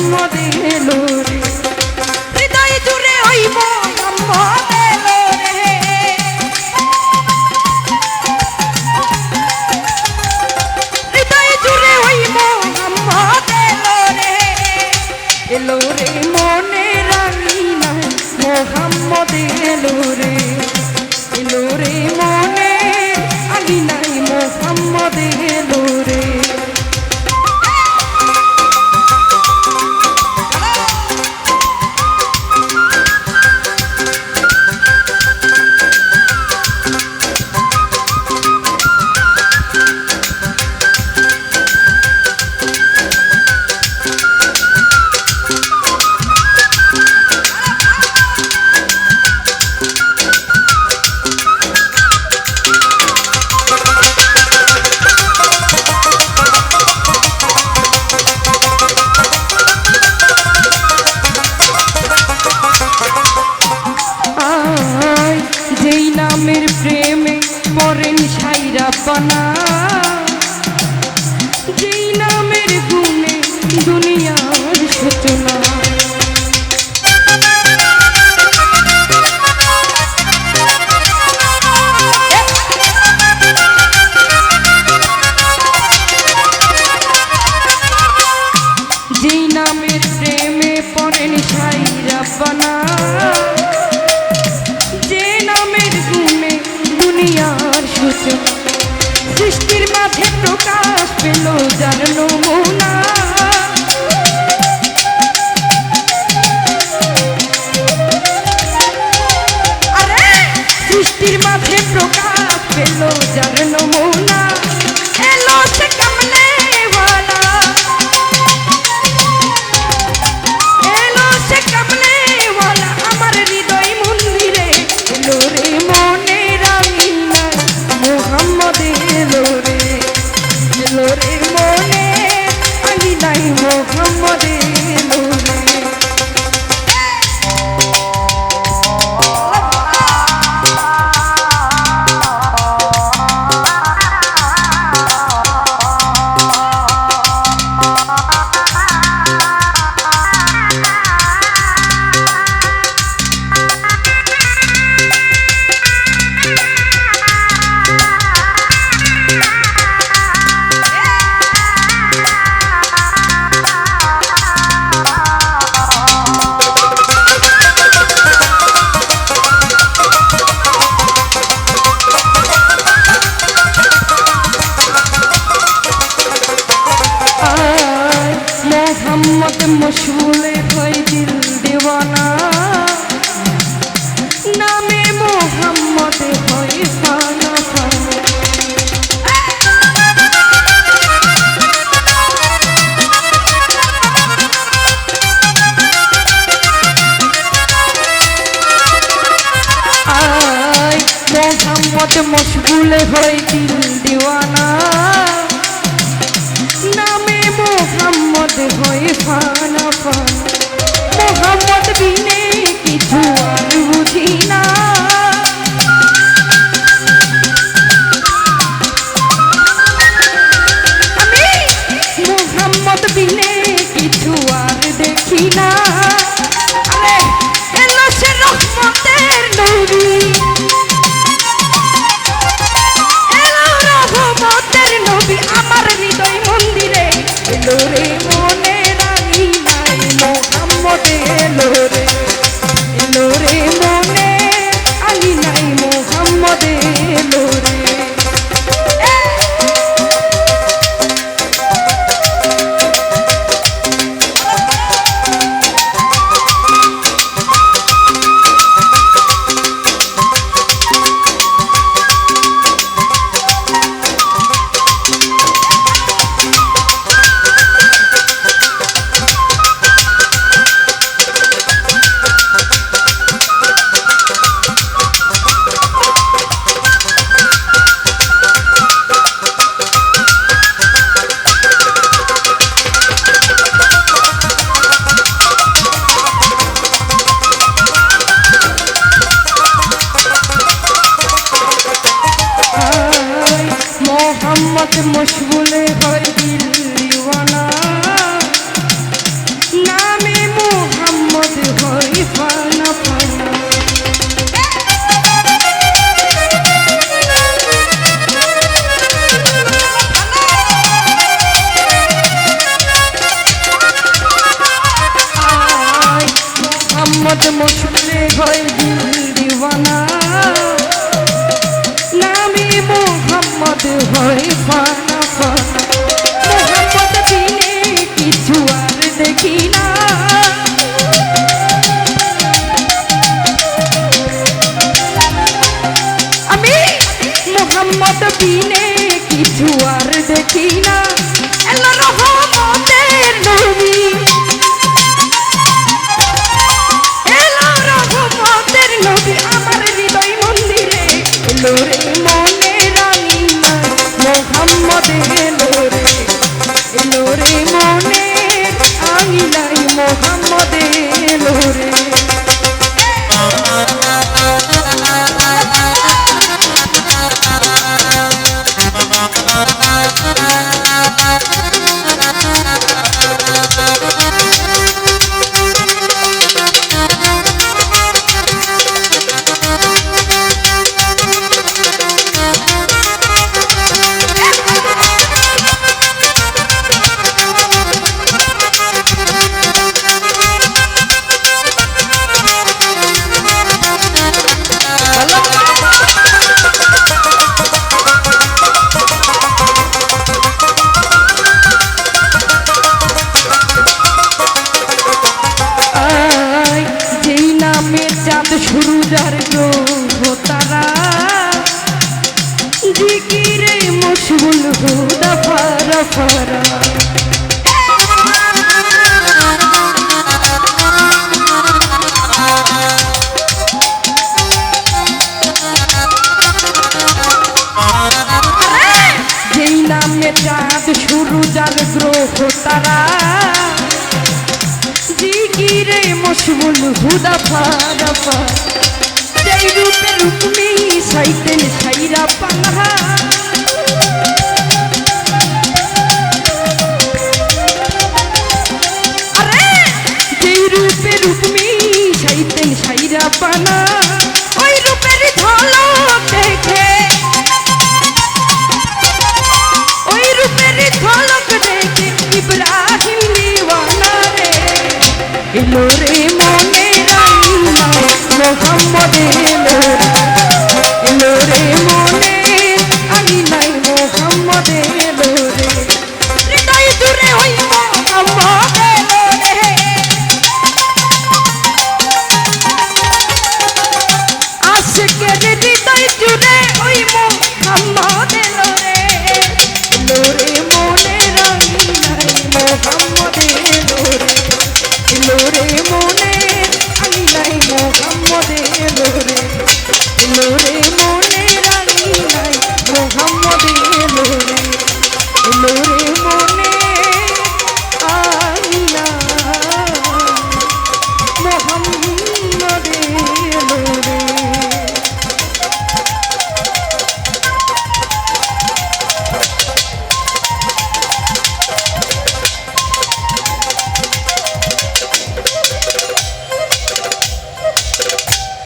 জন্ম দিল রে। রোজার মশগুলে হই দিল দিওয়ানা। নামে মোহাম্মদে হই ফানা ফানা আই মোহাম্মদ মশগুলে হই দিল মোহাম্মদ মশগুলে হয় দিওয়ানা। নামে মোহাম্মদ হয় ফানা ফানা। মোহাম্মদ বিনে কিছু আর দেখি না। আমি মোহাম্মদ বিনে কিছু আর দেখি না। যার গ্রহ তারা জিকিরে মশগুল হুদা ফারা ফারা। নামে চাঁদ শুরু যার গ্রহ তারা জিকিরে মশগুল হুদা ফারা ফারা। রূপে রুকমি সাইতেন সাইরা পাঙ্গা